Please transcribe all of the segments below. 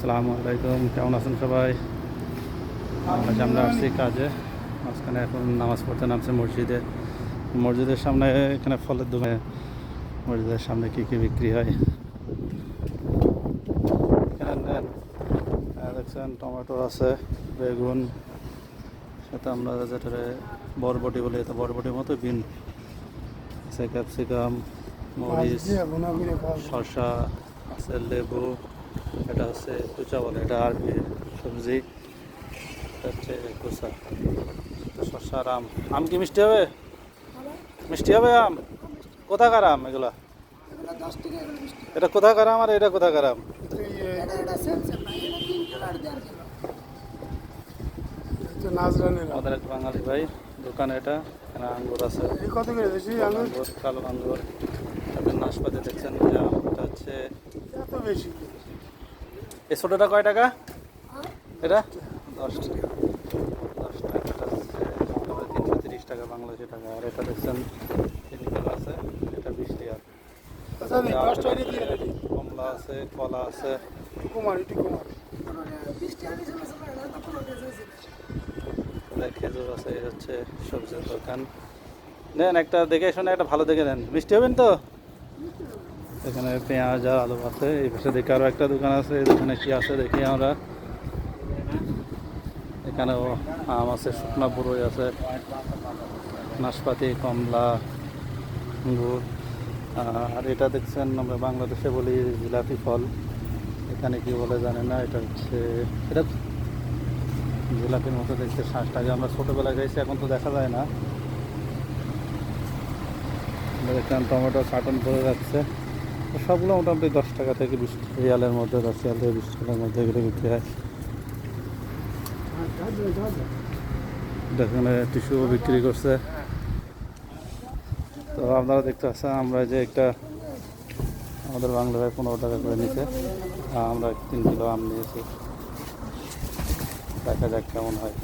আসসালামু আলাইকুম কেমন আছেন সবাই? আজ আমরা আসছি কাজে মাঝখানে এখন নামাজ পড়তে নামছে মসজিদে। মসজিদের সামনে এখানে ফলের দোকানে মসজিদের সামনে কী কী বিক্রি হয়? এখানে দেখছেন টমেটো আছে বেগুন সেটা আমরা যেটা বরবটি বলি এটা বরবটির মতো বিন আছে ক্যাপসিকাম মরিচ শসা আছে লেবু। এটা হচ্ছে কুচা বলে এটা আরবি সবজি। এটা হচ্ছে কুচা। এটা শসা আর আম। আম কি মিষ্টি হবে? মিষ্টি হবে আম? কোথাকার আম এগুলা? এটা কোথাকার আম আর এটা কোথাকার আম? আমাদের এক বাঙালি ভাই দোকানে এটা এখানে আঙ্গুর আছে। কালো আঙ্গুর। তারপরে নাশপাতি দেখছেন এটা হচ্ছে বেশি? এই ছোটোটা কয় টাকা? এটা? দশ টাকা। দশ তিনশো তিরিশ টাকা বাংলাদেশি টাকা। আর এটা দেখছেন আছে। এটা বিশ টাকা। আচ্ছা কমলা আছে কলা আছে। খেজুর আছে এই হচ্ছে সবজির দোকান। নেন একটা দেখে শুনে একটা ভালো দেখে নেন। মিষ্টি হবেন তো? এখানে পেঁয়াজ আর আলু আছে, এই পাশে দেখে আরও একটা দোকান আছে, এই দোকানে কি আছে দেখি আমরা। এখানেও আম আছে, শুকনা বড়ই আছে, নাশপাতি, কমলা, আঙ্গুর। আর এটা দেখছেন আমরা বাংলাদেশে বলি জিলাপি ফল। এখানে কি বলে জানে না, এটা হচ্ছে এটা জিলাপির মতো দেখছে দেখতে শ্বাসটাকে আমরা ছোটোবেলায় খাইছি, এখন তো দেখা যায় না। দেখলাম টমেটো কার্টন করে যাচ্ছে সবগুলো মোটামুটি দশ টাকা থেকে বিশ রিয়ালের মধ্যে দশ রিয়াল থেকে বিশ টাকার মধ্যে এগুলো বিক্রি হয়। এখানে টিস্যুও বিক্রি করছে। তো আপনারা দেখতে পাচ্ছেন আমরা যে একটা আমাদের বাংলা ভাই পনেরো টাকা করে নিচ্ছে আর আমরা তিন কিলো আম নিয়েছি। দেখা যাক কেমন হয়।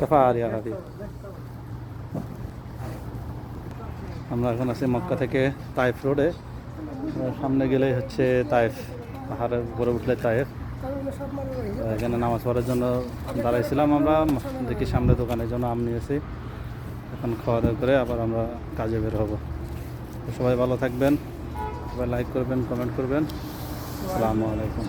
কাফার আমরা এখন আছি মক্কা থেকে তাইফ রোডে। সামনে গেলেই হচ্ছে তাইফ, পাহাড়ের উপরে উঠলে তাইফ। এখানে নামাজ পড়ার জন্য দাঁড়াইছিলাম আমরা, দেখি সামনে দোকানের জন্য আম নিয়েছি। এখন খাওয়া দাওয়া করে আবার আমরা কাজে বের হব। সবাই ভালো থাকবেন, সবাই লাইক করবেন কমেন্ট করবেন। আসসালামু আলাইকুম।